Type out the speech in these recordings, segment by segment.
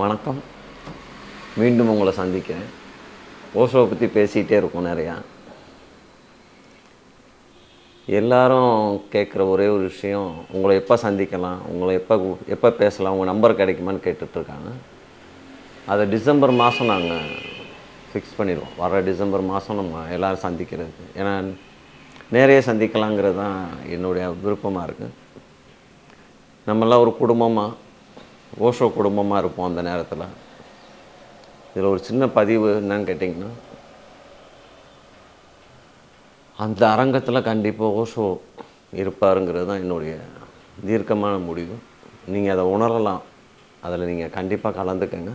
வணக்கம். மீண்டும் உங்களை சந்திக்கிறேன். ஓஷோவை பற்றி பேசிகிட்டே இருக்கோம் நிறையா. எல்லாரும் கேட்குற ஒரே ஒரு விஷயம் உங்களை எப்போ சந்திக்கலாம் உங்களை எப்போ எப்போ பேசலாம் உங்கள் நம்பர் கிடைக்குமான்னு கேட்டுட்ருக்காங்க. அதை டிசம்பர் மாதம் நாங்கள் ஃபிக்ஸ் பண்ணிடுவோம். வர டிசம்பர் மாதம் நம்ம எல்லோரும் சந்திக்கிறது ஏன்னா நேரையே சந்திக்கலாங்கிறது தான் என்னுடைய விருப்பமாக இருக்குது நம்மெல்லாம் ஒரு குடும்பமாக ஓஷோ குடும்பமாக இருப்போம் அந்த நேரத்தில். இதில் ஒரு சின்ன பதிவு என்னன்னு கேட்டிங்கன்னா அந்த அரங்கத்தில் கண்டிப்பாக ஓஷோ இருப்பாருங்கிறது தான் என்னுடைய தீர்க்கமான முடிவு. நீங்கள் அதை உணரலாம். அதில் நீங்கள் கண்டிப்பாக கலந்துக்கங்க.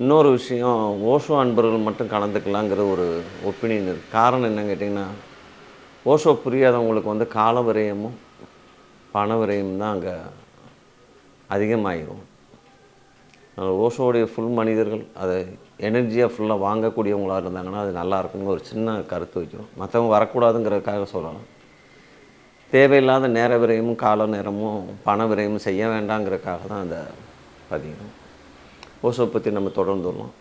இன்னொரு விஷயம் ஓஷோ அன்பர்கள் மட்டும் கலந்துக்கலாங்கிற ஒரு ஒப்பீனியன் இருக்குது காரணம் என்னன்னு கேட்டிங்கன்னா ஓஷோ புரியாதவங்களுக்கு வந்து கால விரயமும் பண விரயம் தான் அங்கே அதிகமாகிரும் அதனால ஓஷோடைய ஃபுல் மனிதர்கள் அதை எனர்ஜியாக ஃபுல்லாக வாங்கக்கூடியவங்களாக இருந்தாங்கன்னா அது நல்லா ஒரு சின்ன கருத்து வைக்கிறோம். மற்றவங்க வரக்கூடாதுங்கிறதுக்காக சொல்லலாம். தேவையில்லாத நேர விரயமும் கால நேரமும் பண விரயமும் செய்ய வேண்டாங்கிறதுக்காக தான் அந்த பதிவு. ஓஷோ பற்றி நம்ம தொடர்ந்துடலாம்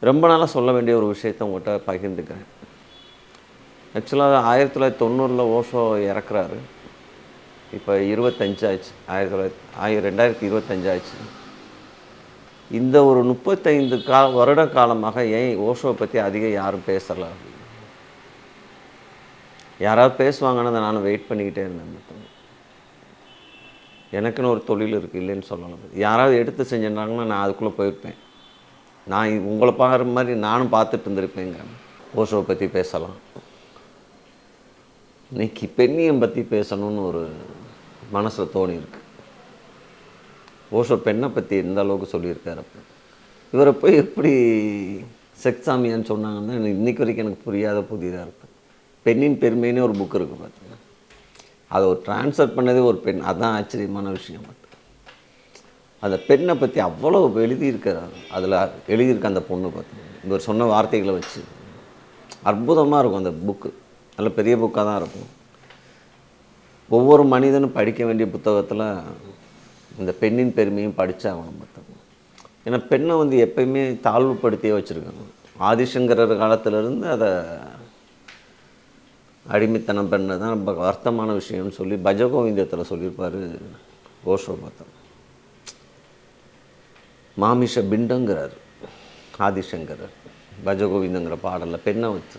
ரொம்ப நாளாக சொல்ல வேண்டிய ஒரு விஷயத்தை உங்கள்கிட்ட பகிர்ந்துக்கிறேன். ஆக்சுவலாக ஆயிரத்தி தொள்ளாயிரத்தி தொண்ணூறில் ஓஷோ இறக்குறாரு. இப்போ இருபத்தஞ்சாச்சு. ஆயிரத்தி தொள்ளாயிரத்தி ஆயிரம் ரெண்டாயிரத்தி இருபத்தஞ்சாச்சு. இந்த ஒரு முப்பத்தைந்து கா வருட காலமாக ஏன் ஓஷோவை பற்றி அதிகம் யாரும் பேசலை? யாராவது பேசுவாங்கன்னு அதை நானும் வெயிட் பண்ணிக்கிட்டே இருந்தேன் மொத்தம். எனக்குன்னு ஒரு தொழில் இருக்குது இல்லைன்னு சொல்லலாம் யாராவது எடுத்து செஞ்சிருந்தாங்கன்னா நான் அதுக்குள்ளே போயிருப்பேன். நான் உங்களை பார்க்குற மாதிரி நானும் பார்த்துட்டு இருந்திருப்பேங்க. ஓஷோவை பற்றி பேசலாம். இன்னைக்கு பெண்ணியம் பற்றி பேசணும்னு ஒரு மனசில் தோணி இருக்கு ஓஷோ பெண்ணை பற்றி எந்த அளவுக்கு சொல்லியிருக்காரு அப்போ இவரை போய் எப்படி செக்ஸாமியான்னு சொன்னாங்கன்னா எனக்கு இன்னைக்கு வரைக்கும் எனக்கு புரியாத புதிதாக இருக்கும் பெண்ணின் பெருமைன்னு ஒரு புக் இருக்குது பார்த்தீங்கன்னா அதை ஒரு ட்ரான்ஸ்ஃபர் பண்ணதே ஒரு பெண். அதுதான் ஆச்சரியமான விஷயம் மட்டும் அந்த பெண்ணை பற்றி அவ்வளோ எழுதியிருக்கிறார் அதில் எழுதியிருக்க அந்த பொண்ணு பார்த்தீங்கன்னா இவர் சொன்ன வார்த்தைகளை வச்சு. அற்புதமாக இருக்கும் அந்த புக்கு நல்ல பெரிய புக்காக தான் இருக்கும். ஒவ்வொரு மனிதனும் படிக்க வேண்டிய புத்தகத்தில் இந்த பெண்ணின் பெருமையும் படித்தாகணும் புத்தகம் ஏன்னா பெண்ணை வந்து எப்பயுமே தாழ்வுபடுத்தியே வச்சுருக்காங்க ஆதிசங்கரர் காலத்திலேருந்து அதை அடிமைத்தனம் பெண்ணை தான் ரொம்ப வருத்தமான விஷயம்னு சொல்லி பஜகோவிந்தத்தில் சொல்லியிருப்பார் ஓஷோ பார்த்தோம் மாமிஷ பிண்டங்கிறார் ஆதிசங்கரர் பஜகோவிந்தங்கிற பாடலில் பெண்ணை வச்சு.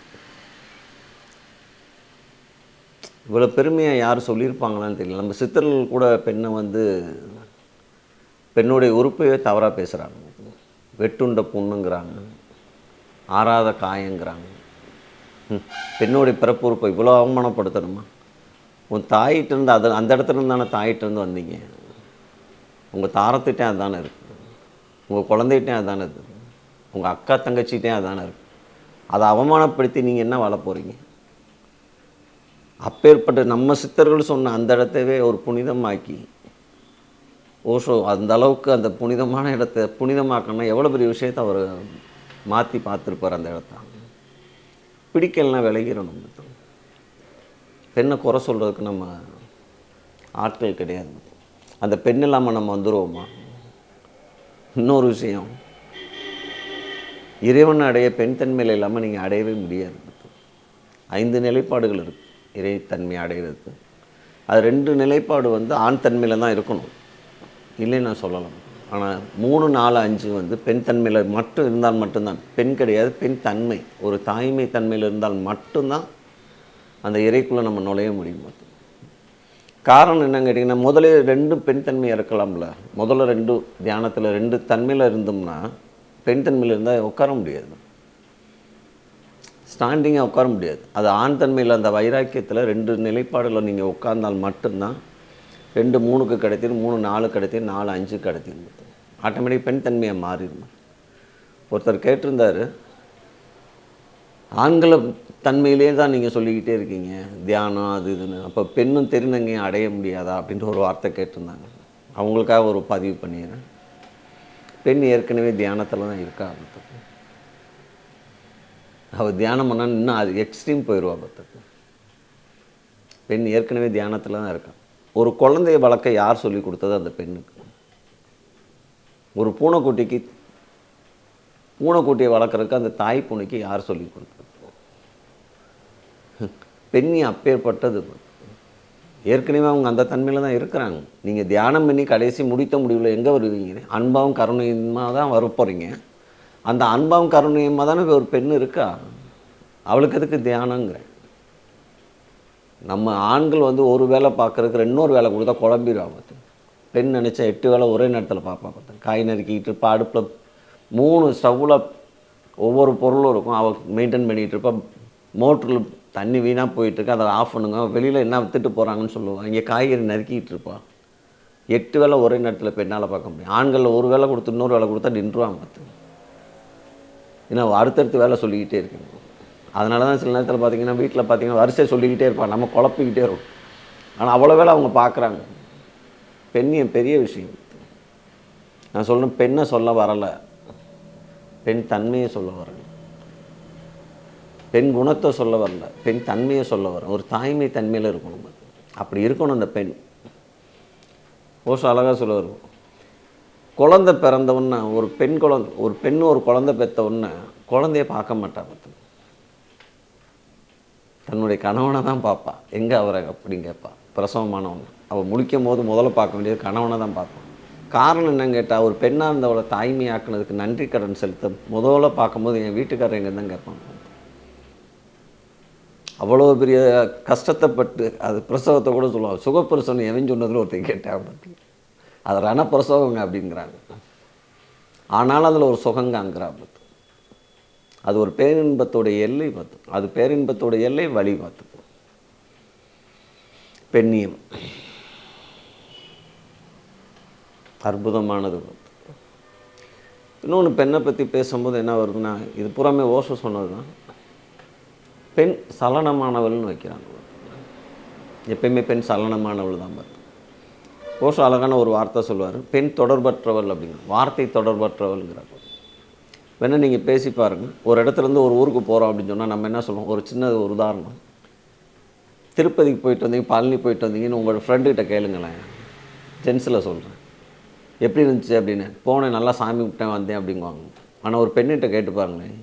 இவ்வளோ பெருமையாக யார் சொல்லியிருப்பாங்களான்னு தெரியல. நம்ம சித்தர்கள் கூட பெண்ணை வந்து பெண்ணுடைய உறுப்பையே தவறாக பேசுகிறாங்க வெட்டுண்ட புண்ணுங்கிறாங்க. ஆறாத காயங்கிறாங்க. ம், பெண்ணுடைய பிறப்பு உறுப்பை இவ்வளோ அவமானப்படுத்தணுமா? உன் தாயிட்டிருந்து அது அந்த இடத்துலேருந்து தானே தாயிட்டிருந்து வந்தீங்க. உங்கள் தாரத்திட்டே அதுதானே இருக்குது உங்கள் குழந்தைகிட்டே அதுதானே இருக்குது உங்கள் அக்கா தங்கச்சிகிட்டே அதுதானே இருக்குது அதை அவமானப்படுத்தி நீங்கள் என்ன வாழ போகிறீங்க அப்பேற்பட்ட நம்ம சித்தர்கள் சொன்ன அந்த இடத்தவே ஒரு புனிதமாக்கி. ஓஷோ அந்த அளவுக்கு அந்த புனிதமான இடத்த புனிதமாக்கணும்னா எவ்வளோ பெரிய விஷயத்தை அவர் மாற்றி பார்த்துருப்பார் அந்த இடத்த. பிடிக்கலாம் விலகிடணும் பெண்ணை குறை சொல்கிறதுக்கு நம்ம ஆட்கள் கிடையாது. அந்த பெண் இல்லாமல் நம்ம வந்துடுவோமா இன்னொரு விஷயம் இறைவன் அடைய பெண் தன்மையில் இல்லாமல் நீங்கள் அடையவே முடியாது. ஐந்து நிலைப்பாடுகள் இருக்குது இறைத்தன்மை அடைகிறது. அது ரெண்டு நிலைப்பாடு வந்து ஆண் தன்மையில் தான் இருக்கணும். இல்லைன்னு நான் சொல்லலாம். ஆனால் மூணு நாலு அஞ்சு வந்து பெண் தன்மையில் மட்டும் இருந்தால் மட்டும்தான். பெண் கிடையாது பெண் தன்மை. ஒரு தாய்மை தன்மையில் இருந்தால் மட்டும்தான் அந்த இறைக்குள்ளே நம்ம நுழைய முடியும். காரணம் என்னன்னு கேட்டிங்கன்னா முதல்ல ரெண்டும் பெண் தன்மையாக இருக்கலாம்ல. முதல்ல ரெண்டு தியானத்தில் ரெண்டு தன்மையில் இருந்தோம்னா பெண் தன்மையில் இருந்தால் உட்கார முடியாது. ஸ்டாண்டிங்காக உட்கார முடியாது. அது ஆண் தன்மையில் அந்த வைராக்கியத்தில் ரெண்டு நிலைப்பாடுல நீங்கள் உட்கார்ந்தால் மட்டும்தான் ரெண்டு மூணுக்கு கிடைத்திரும் மூணு நாலு கிடைத்திரும் நாலு அஞ்சு கிடைத்திரும் ஆட்டோமேட்டிக் பெண் தன்மையாக மாறிடும். ஒருத்தர் கேட்டிருந்தாரு ஆண்களை தன்மையிலே தான் நீங்கள் சொல்லிக்கிட்டே இருக்கீங்க. தியானம் அது இதுன்னு. அப்போ பெண்ணும் தெரிந்தங்க அடைய முடியாதா? அப்படின்ற ஒரு வார்த்தை கேட்டிருந்தாங்க. அவங்களுக்காக ஒரு பதிவு பண்ணிடுறேன். பெண் ஏற்கனவே தியானத்தில் தான் இருக்கா? பார்த்துக்கு அவள் தியானம் பண்ணா இன்னும் அது எக்ஸ்ட்ரீம் போயிடுவா பார்த்துக்கு பெண் ஏற்கனவே தியானத்தில் தான் இருக்கான். ஒரு குழந்தைய வளர்க்க யார் சொல்லி கொடுத்தது அந்த பெண்ணுக்கு. ஒரு பூனைக்குட்டிக்கு பூனைக்குட்டியை வளர்க்குறதுக்கு அந்த தாய் பூனைக்கு யார் சொல்லி கொடுத்தது? பெண்ணி அப்பேற்பட்டது. ஏற்கனவே அவங்க அந்த தன்மையில் தான் இருக்கிறாங்க. நீங்கள் தியானம் பண்ணி கடைசி முடித்த முடிவில் எங்கே வருவீங்க? அன்பாவும் கருணையுமாக தான் வரப்போகிறீங்க அந்த அன்பாவும் கருணையமாக தானே ஒரு பெண் இருக்கா? அவளுக்கு எதுக்கு தியானங்கிறேன் நம்ம ஆண்கள் வந்து ஒரு வேலை பார்க்குறதுக்கு இன்னொரு வேலை கொடுத்தா குழம்பிடுவாங்க பார்த்து பெண் நினச்சா எட்டு வேலை ஒரே நேரத்தில் பார்ப்பா பார்த்து காய் நறுக்கிட்டு இருப்பா அடுப்பில் மூணு ஸ்டவ்வில் ஒவ்வொரு பொருளும் இருக்கும். அவள் மெயின்டைன் பண்ணிகிட்டு இருப்பா. மோட்டரில் தண்ணி வீணாக போயிட்டுருக்கு. அதை ஆஃப் பண்ணுங்க. வெளியில் என்ன வித்துட்டு போகிறாங்கன்னு சொல்லுவாள் இங்கே காய்கறி நறுக்கிட்டு இருப்பாள் எட்டு வேலை ஒரே நேரத்தில் பெண்ணால் பார்க்க முடியும். ஆண்களில் ஒரு வேலை கொடுத்து இன்னொரு வேலை கொடுத்தா நின்றுவாங்க பார்த்து ஏன்னா அடுத்தடுத்து வேலை சொல்லிக்கிட்டே இருக்குங்க அதனால தான் சில நேரத்தில் பார்த்தீங்கன்னா வீட்டில் பார்த்தீங்கன்னா வரிசை சொல்லிக்கிட்டே இருப்பாங்க நம்ம குழப்பிக்கிட்டே இருக்கும் ஆனால் அவ்வளோ வேலை அவங்க பார்க்குறாங்க பெண்ணியம் பெரிய விஷயம். நான் சொல்லணும் பெண்ணை சொல்ல வரலை. பெண் தன்மையை சொல்ல வரல. பெண் குணத்தை சொல்ல வரல. பெண் தன்மையை சொல்ல வரேன் ஒரு தாய்மை தன்மையில் இருக்கணும். அப்படி இருக்கணும் அந்த பெண். ஓஷோ அழகாக சொல்ல வரும் குழந்தை பிறந்த ஒரு பெண் குழந்த ஒரு பெண் ஒரு குழந்தை பெற்ற குழந்தைய பார்க்க மாட்டா பார்த்து தன்னுடைய கணவனை தான் பார்ப்பா. எங்கே அவரை அப்படின்னு கேட்பா. பிரசவமானவன். அவள் முடிக்கும் போது முதல்ல பார்க்க வேண்டியது கணவனை தான் பார்ப்பான் காரணம் என்னன்னு கேட்டால் ஒரு பெண்ணாக இருந்தவளை தாய்மையாக்குனதுக்கு நன்றி கடன் செலுத்த முதல்ல பார்க்கும்போது என் வீட்டுக்காரர் எங்கே தான் கேட்பான். அவ்வளோ பெரிய கஷ்டத்தைப்பட்டு அது பிரசவத்தை கூட சொல்லுவாங்க. சுகப்பிரசவம் எவன் சொன்னதில் ஒருத்தன் கேட்டேன் பற்றி அது ரணப்பிரசவங்க அப்படிங்கிறாங்க. ஆனாலும் அதில் ஒரு சுகங்காங்கிறா பார்த்து அது ஒரு பேரின்பத்தோடைய எல்லை பார்த்து அது பேரின்பத்தோடைய எல்லை வழி பார்த்து பெண்ணியம். அற்புதமானது பார்த்து. இன்னொன்று பெண்ணை பற்றி பேசும்போது என்ன வருதுன்னா இது புறமே ஓசோ சொன்னது தான் பெண் சலனமானவள்னு வைக்கிறாங்க. எப்பயுமே பெண் சலனமானவள் தான் பார்த்து. ஓஷோ அழகான ஒரு வார்த்தை சொல்லுவார். பெண் தொடர்பற்றவள் அப்படிங்கிற வார்த்தை தொடர்பற்றவள்ங்கிறார். வேணால் நீங்கள் பேசி பாருங்கள் ஒரு இடத்துலேருந்து ஒரு ஊருக்கு போகிறோம் அப்படின்னு சொன்னால் நம்ம என்ன சொல்லுவோம்? ஒரு சின்ன ஒரு உதாரணம். திருப்பதிக்கு போயிட்டு வந்தீங்க பழனி போயிட்டு வந்தீங்கன்னு உங்களோட ஃப்ரெண்டுக்கிட்ட கேளுங்களேன். ஜென்ஸில் சொல்கிறேன் எப்படி இருந்துச்சு? அப்படின்னு. போனேன் நல்லா சாமி விட்டேன் வந்தேன் அப்படிங்குவாங்க. ஆனால் ஒரு பெண்ணிட்ட கேட்டு பாருங்களேன்.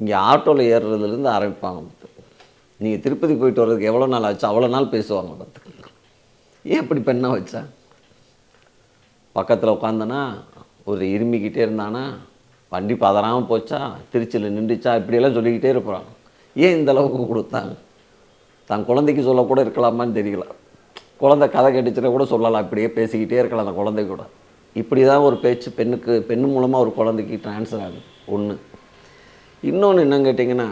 இங்கே ஆட்டோவில் ஏறுறதுலேருந்து ஆரம்பிப்பாங்க. நீங்கள் திருப்பதி போயிட்டு வர்றதுக்கு எவ்வளோ நாள் ஆச்சு? அவ்வளோ நாள் பேசுவாங்க பார்த்துக்கலாம் ஏன் இப்படி பெண்ணாக வச்சா? பக்கத்தில் உட்காந்தனா ஒரு இருமிக்கிட்டே இருந்தானா வண்டி பதறாமல் போச்சா திருச்சியில் நின்றுச்சா இப்படியெல்லாம் சொல்லிக்கிட்டே இருப்பான் ஏன் இந்த அளவுக்கு கொடுத்தாங்க தான் குழந்தைக்கு சொல்லக்கூட இருக்கலாமான்னு தெரியல. குழந்தை கதை கேட்டுச்சுன்னா கூட சொல்லலாம் அப்படியே பேசிக்கிட்டே இருக்கலாம் அந்த குழந்தை கூட. இப்படி தான் ஒரு பேச்சு பெண்ணுக்கு பெண் மூலமாக ஒரு குழந்தைக்கு ட்ரான்ஸ்ஃபர் ஆகுது. ஒன்று இன்னொன்று என்னன்னு கேட்டிங்கன்னா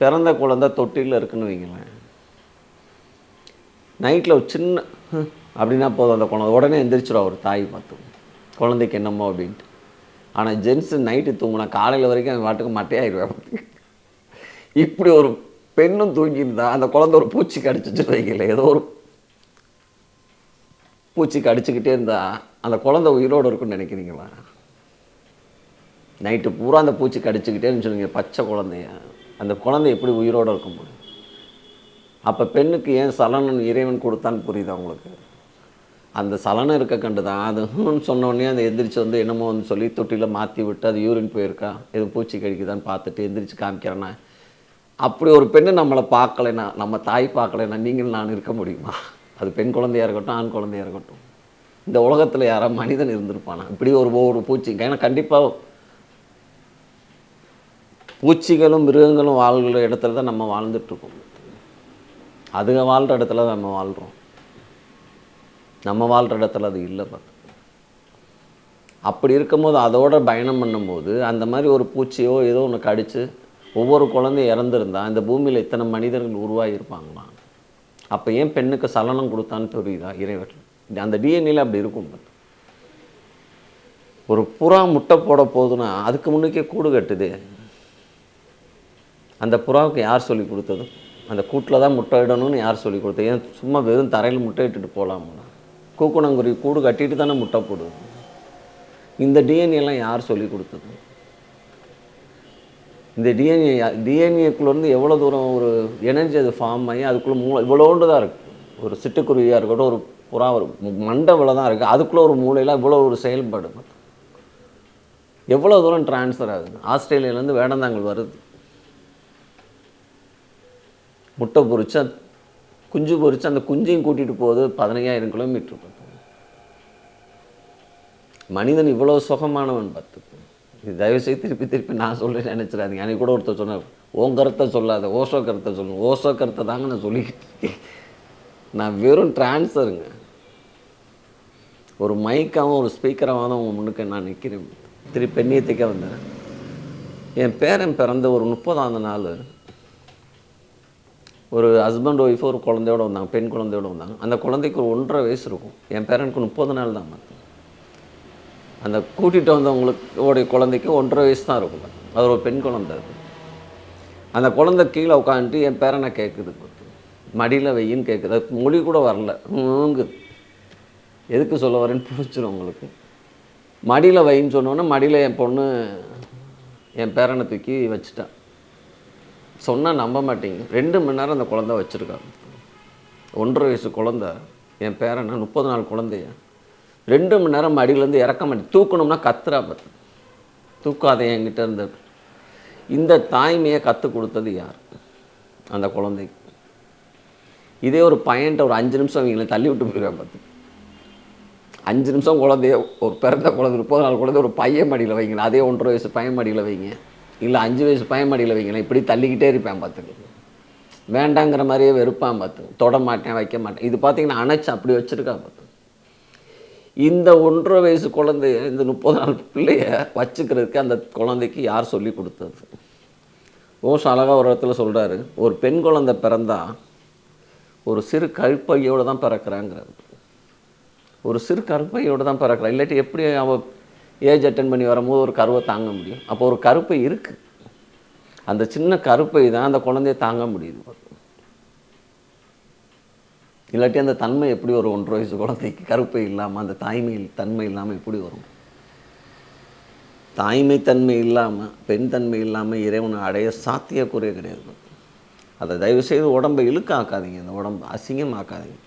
பிறந்த குழந்தை தொட்டிலில் இருக்குன்னு வைங்களேன். நைட்டில் ஒரு சின்ன அப்படின்னா போதும் அந்த குழந்தை. உடனே எந்திரிச்சிடும் ஒரு தாய் பார்த்து. குழந்தைக்கு என்னமோ அப்படின்ட்டு. ஆனால் ஜென்ஸு நைட்டு தூங்கினா காலையில் வரைக்கும் அவன் வாட்டுக்கு மட்டையாயிருவேன் இப்படி ஒரு பெண்ணும் தூங்கியிருந்தா அந்த குழந்தை ஒரு பூச்சி கடிச்சிச்சு வைக்கல ஏதோ ஒரு பூச்சி கடிச்சிக்கிட்டே இருந்தா அந்த குழந்தை உயிரோடு இருக்குன்னு நினைக்கிறீங்களா? நைட்டு பூரா அந்த பூச்சி கடிச்சிக்கிட்டே சொன்னீங்க பச்சை குழந்தைய. அந்த குழந்தை எப்படி உயிரோடு இருக்க முடியும்? அப்போ பெண்ணுக்கு ஏன் சலனம் இறைவன் கொடுத்தான்னு புரியுது அவங்களுக்கு அந்த சலனம் இருக்க கண்டு தான் அது சொன்னோடனே அந்த எந்திரிச்சு வந்து என்னமோ வந்து சொல்லி தொட்டியில் மாற்றி விட்டு அது யூரின் போயிருக்கா? எதுவும் பூச்சி கடிக்குதான்னு பார்த்துட்டு எந்திரிச்சு காமிக்கிறேன்னா அப்படி ஒரு பெண்ணு நம்மளை பார்க்கலைன்னா நம்ம தாய் பார்க்கலைன்னா நீங்கள் நான் இருக்க முடியுமா? அது பெண் குழந்தையா இருக்கட்டும் ஆண் குழந்தையா இருக்கட்டும். இந்த உலகத்தில் யாராவது மனிதன் இருந்திருப்பானா? இப்படி ஒரு ஒரு பூச்சி. ஏன்னா கண்டிப்பாக பூச்சிகளும் மிருகங்களும் வாழ்கிற இடத்துல தான் நம்ம வாழ்ந்துட்டுருக்கோம் அதுங்க வாழ்கிற இடத்துல தான் நம்ம வாழ்கிறோம் நம்ம வாழ்கிற இடத்துல அது இல்லை பார்த்து. அப்படி இருக்கும்போது அதோட பயணம் பண்ணும்போது அந்த மாதிரி ஒரு பூச்சியோ ஏதோ ஒன்று கடிச்சு ஒவ்வொரு குழந்தையும் இறந்துருந்தா இந்த பூமியில் இத்தனை மனிதர்கள் உருவாகியிருப்பாங்களா அப்போ ஏன் பெண்ணுக்கு சலனம் கொடுத்தான்னு தெரியுதா இறைவன்? அந்த டிஎன்ஏல அப்படி இருக்கும் பார்த்து. ஒரு புறா முட்டை போட போகுதுன்னா அதுக்கு முன்னுக்கே கூடு கட்டுது. அந்த புறாவுக்கு யார் சொல்லி கொடுத்தது? அந்த கூட்டில் தான் முட்டை இடணும்னு யார் சொல்லி கொடுத்தா ஏன் சும்மா வெறும் தரையில் முட்டை இட்டுட்டு போகலாமா? கூக்குணங்குருவி கூடு கட்டிட்டு தானே முட்டை போடுது இந்த டிஎன்ஏலாம் யார் சொல்லி கொடுத்தது? இந்த டிஎன்ஏ டிஎன்ஏக்குள்ளேருந்து எவ்வளோ தூரம் ஒரு எனர்ஜி அது ஃபார்ம் ஆகி அதுக்குள்ளே மூ இவ்வளோண்டு தான் இருக்குது ஒரு சிட்டுக்குருவியாக இருக்கட்டும் ஒரு புறா ஒரு மண்டவில் தான் இருக்குது அதுக்குள்ளே ஒரு மூலையில் இவ்வளோ ஒரு செயல்பாடு. எவ்வளோ தூரம் ட்ரான்ஸ்ஃபர் ஆகுது? ஆஸ்திரேலியாலேருந்து வேடந்தாங்கல் வருது. முட்டை பொறிச்சு குஞ்சு பொறிச்சு அந்த குஞ்சையும் கூட்டிகிட்டு போகுது பதினையாயிரம் கிலோமீட்டர் மனிதன் இவ்வளோ சுகமானவன் பார்த்துக்கு. இது தயவுசெய்து திருப்பி திருப்பி நான் சொல்கிறேன் நினச்சிடாதீங்க. அன்றைக்கி கூட ஒருத்தர் சொன்னார் உன் கருத்தை சொல்லாத ஓசோ கருத்தை சொல்லணும் ஓசோ கருத்தை தாங்க நான் சொல்லிக்கிட்டு நான் வெறும் டிரான்ஸருங்க ஒரு மைக்காகவும் ஒரு ஸ்பீக்கராகவும் தான் உங்கள் முன்னுக்கு நான் நிற்கிறேன் திருப்பி பெண்ணியத்துக்கே வந்தேன். என் பேரன் பிறந்த ஒரு முப்பதாவது நாள் ஒரு ஹஸ்பண்ட் ஒய்ஃபோ ஒரு குழந்தையோட வந்தாங்க பெண் குழந்தையோட வந்தாங்க. அந்த குழந்தைக்கு ஒரு ஒன்றரை வயசு இருக்கும். என் பேரனுக்கு முப்பது நாள் தான் அந்த கூட்டிகிட்டு வந்தவங்களுக்கு உடைய குழந்தைக்கு ஒன்றரை வயசு தான் இருக்கும். அது ஒரு பெண் குழந்தை அது. அந்த குழந்தை கீழே உட்காந்துட்டு என் பேரனை கேட்குது மடியில் வெயின்னு கேட்குது அது மொழி கூட வரல. ஊங்குது. எதுக்கு சொல்ல வரேன்னு புரிச்சிடும் உங்களுக்கு மடியில் வைன்னு சொன்னோன்னே மடியில் என் பொண்ணு என் பேரனை தூக்கி வச்சுட்டான் சொன்னால் நம்ப மாட்டீங்க. ரெண்டு மணி நேரம் அந்த குழந்தை வச்சுருக்காங்க. ஒன்றரை வயசு குழந்தை என் பேரனா முப்பது நாள் குழந்தைய? ரெண்டு மணி நேரம் மடியிலேருந்து இறக்க மாட்டேன். தூக்கணும்னா கத்துறா பார்த்து. தூக்காத என்கிட்ட இருந்த. இந்த தாய்மையை கற்றுக் கொடுத்தது யார்? அந்த குழந்தைக்கு இதே ஒரு பையன்ட்ட ஒரு அஞ்சு நிமிஷம் அவங்களை தள்ளி விட்டு போயிடுவேன் பார்த்து. அஞ்சு நிமிஷம் குழந்தைய ஒரு பிறந்த குழந்தை முப்பது நாள் குழந்தை ஒரு பையன் மடியில் வைங்களேன் அதே ஒன்றரை வயசு பையன் மடியில் வைங்க. இல்லை அஞ்சு வயசு பையன் மடியில் வைங்களேன் இப்படி தள்ளிக்கிட்டே இருப்பேன் பார்த்துக்கோங்க வேண்டாங்கிற மாதிரியே வெறுப்பான் பார்த்து தொட மாட்டேன் வைக்க மாட்டேன். இது பார்த்தீங்கன்னா அணைச்சு அப்படி வச்சுருக்கா பார்த்து இந்த ஒன்றரை வயசு குழந்தைய இந்த முப்பது நாள் பிள்ளைய வச்சுக்கிறதுக்கு அந்த குழந்தைக்கு யார் சொல்லி கொடுத்தது? ஓஷ் அழகாக ஒரு இடத்துல சொல்கிறாரு ஒரு பெண் குழந்தை பிறந்தா ஒரு சிறு கழுப்பையோடு தான் பிறக்கிறாங்கிறது ஒரு சிறு கருப்பையோடு தான் பிறக்கிறான் இல்லாட்டி எப்படி அவள் ஏஜ் அட்டன் பண்ணி வரும்போது ஒரு கருவை தாங்க முடியும். அப்போ ஒரு கருப்பை இருக்குது அந்த சின்ன கருப்பை தான் அந்த குழந்தைய தாங்க முடியுது. இல்லாட்டி அந்த தன்மை எப்படி ஒரு ஒன்றரை வயசு குழந்தைக்கு கருப்பை இல்லாமல் அந்த தாய்மை தன்மை இல்லாமல் எப்படி வரும்? தாய்மை தன்மை இல்லாமல் பெண் தன்மை இல்லாமல் இறைவனை அடைய சாத்தியக்குறைய கிடையாது. அதை தயவு செய்து உடம்பை இழுக்காக்காதீங்க. அந்த உடம்பு அசிங்கமாக்காதீங்க.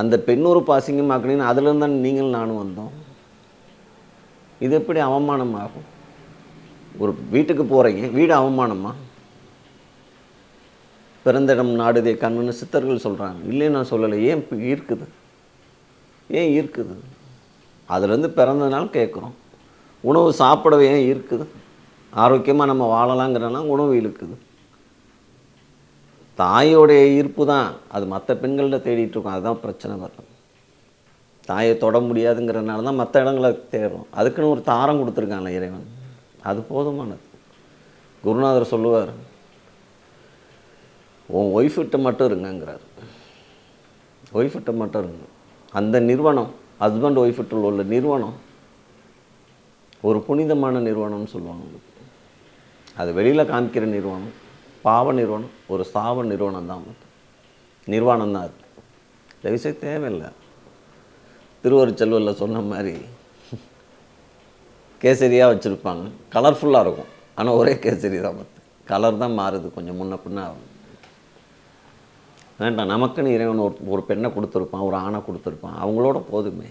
அந்த பெண் உறுப்பு அசிங்கமாக்கினீங்கன்னா அதுலேருந்து தான் நீங்கள் நானும் வந்தோம்? இது எப்படி அவமானம்? ஆகும் ஒரு வீட்டுக்கு போகிறீங்க வீடு அவமானமா? பிறந்த இடம் நாடுதே கண்ணுன்னு சித்தர்கள் சொல்கிறாங்க இல்லைன்னு நான் சொல்லலை. ஏன் இப்ப ஈர்க்குது? ஏன் ஈர்க்குது? அதுலேருந்து பிறந்ததுனால கேட்குறோம். உணவு சாப்பிடவே ஏன் ஈர்க்குது? ஆரோக்கியமாக நம்ம வாழலாங்கிறனா உணவு இழுக்குது. தாயோடைய ஈர்ப்பு தான். அது மற்ற பெண்கள்கிட்ட தேடிட்டு இருக்கோம். அதுதான் பிரச்சனை வரும் தாயை தொட முடியாதுங்கிறதுனால தான் மற்ற இடங்களை தேடுறோம். அதுக்குன்னு ஒரு தாரம் கொடுத்துருக்காங்க இறைவன். அது போதுமானது. குருநாதர் சொல்லுவார் உன் ஒய்ஃபிட்ட மட்டும் இருங்கங்கிறார். ஒய்ஃபிட்ட மட்டும் இருங்க. அந்த நிறுவனம் ஹஸ்பண்ட் ஒய்ஃபிட்டில் உள்ள நிறுவனம் ஒரு புனிதமான நிறுவனம்னு சொல்லுவாங்க அது வெளியில் காமிக்கிற நிறுவனம் பாவ நிறுவனம் ஒரு சாவ நிறுவனம் தான் நிர்வாணம் தான் அது. தயவுசெய்து தேவையில்லை. திருவருச்செல்வரில் சொன்ன மாதிரி கேசரியாக வச்சுருப்பாங்க. கலர்ஃபுல்லாக இருக்கும். ஆனால் ஒரே கேசரி தான் பார்த்து. கலர் தான் மாறுது. கொஞ்சம் முன்ன பின்ன ஆகும். வேண்டாம். நமக்குன்னு இறைவன் ஒரு ஒரு பெண்ணை கொடுத்துருப்பான். ஒரு ஆணை கொடுத்துருப்பான். அவங்களோட போதுமே.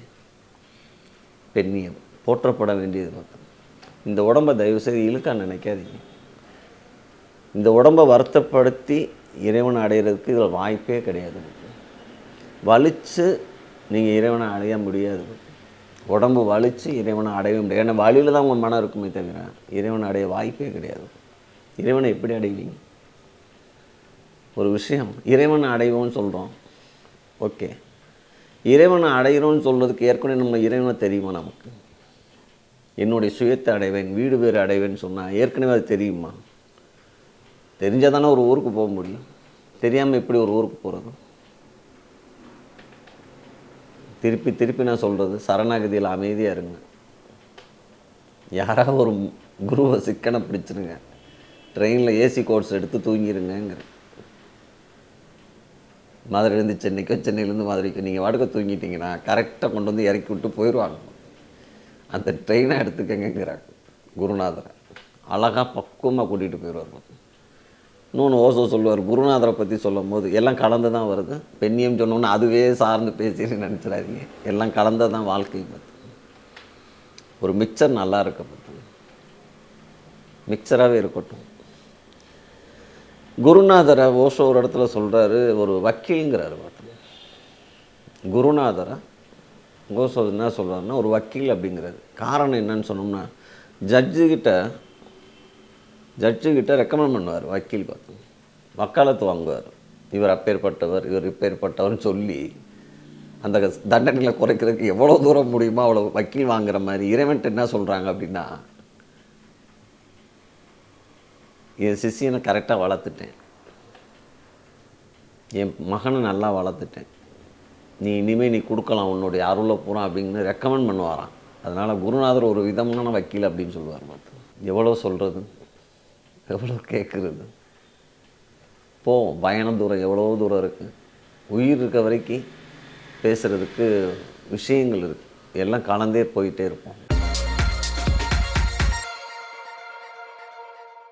பெண்ணியம். போற்றப்பட வேண்டியது பார்த்து. இந்த உடம்பை தயவுசெய்து இழுக்க நினைக்காதீங்க. இந்த உடம்பை வருத்தப்படுத்தி இறைவன் அடைகிறதுக்கு இதில் வாய்ப்பே கிடையாது. வலிச்சு நீங்கள் இறைவனை அடைய முடியாது. உடம்பு வலிச்சு இறைவனை அடையவே முடியாது. ஏன்னா வழியில் தான் உங்கள் மனம் இருக்குமே தவிர இறைவனை அடைய வாய்ப்பே கிடையாது. இறைவனை எப்படி அடைவீங்க? ஒரு விஷயம் இறைவனை அடைவோம்னு சொல்கிறோம் ஓகே. இறைவனை அடைகிறோம்னு சொல்கிறதுக்கு ஏற்கனவே நம்ம இறைவனை தெரியுமா நமக்கு? என்னுடைய சுயத்தை அடைவேன் வீடு பேர் அடைவேன்னு சொன்னால் ஏற்கனவே அது தெரியுமா? தெரிஞ்சால் தானே ஒரு ஊருக்கு போக முடியும். தெரியாமல் எப்படி ஒரு ஊருக்கு போகிறது திருப்பி திருப்பி நான் சொல்கிறது சரணாகதியில் அமைதியாக இருங்க. யாராவது ஒரு குருவை சிக்கனை பிடிச்சிருங்க. ட்ரெயினில் ஏசி கோர்ஸ் எடுத்து தூங்கிடுங்கங்கிற மதுரையிலேருந்து சென்னைக்கோ சென்னையிலேருந்து மதுரைக்கோ நீங்கள் வாடகை தூங்கிட்டீங்கன்னா கரெக்டாக கொண்டு வந்து இறக்கி விட்டு போயிடுவாங்க. அந்த ட்ரெயினை எடுத்துக்கங்கிறாங்க குருநாதரை. அழகாக பக்குவமாக கூட்டிகிட்டு போயிடுவாங்க இன்னொன்று ஓசோ சொல்லுவார் குருநாதரை பற்றி சொல்லும் போது எல்லாம் கலந்து தான் வருது. பெண்ணியம் சொன்னோன்னு அதுவே சார்ந்து பேசின்னு நினச்சிடாதீங்க. எல்லாம் கலந்து தான் வாழ்க்கை பார்த்து ஒரு மிக்சர் நல்லா இருக்க பார்த்து மிக்சராகவே இருக்கட்டும். குருநாதரை ஓஷோ ஒரு இடத்துல சொல்கிறாரு ஒரு வக்கீலுங்கிறாரு பார்த்து. குருநாதரை ஓஷோ என்ன சொல்கிறாருன்னா ஒரு வக்கீல் அப்படிங்கிறது காரணம் என்னன்னு சொன்னோம்னா ஜட்ஜுக்கிட்ட ஜட்ஜுக்கிட்ட ரெக்கமெண்ட் பண்ணுவார் வக்கீல் பார்த்து. வக்காலத்து வாங்குவார். இவர் அப்பேற்பட்டவர் இவர் இப்பேற்பட்டவர்னு சொல்லி அந்த தண்டனைகளை குறைக்கிறதுக்கு எவ்வளோ தூரம் முடியுமோ அவ்வளோ வக்கீல் வாங்குற மாதிரி இறைவன்ட்டு என்ன சொல்கிறாங்க அப்படின்னா என் சிஷியனை கரெக்டாக வளர்த்துட்டேன். என் மகனை நல்லா வளர்த்துட்டேன். நீ இனிமேல் நீ கொடுக்கலாம் உன்னுடைய அருளை பூரா அப்படின்னு ரெக்கமெண்ட் பண்ணுவாராம். அதனால் குருநாதர் ஒரு விதமான வக்கீல் அப்படின்னு சொல்லுவார் பார்த்து. எவ்வளோ சொல்கிறது எவ்வளோ கேட்குறது போவோம் பயணம் தூரம் எவ்வளோ தூரம் இருக்குது உயிர் இருக்க வரைக்கும் பேசுகிறதுக்கு விஷயங்கள் இருக்குது எல்லாம் கலந்தே போயிட்டே இருப்போம்.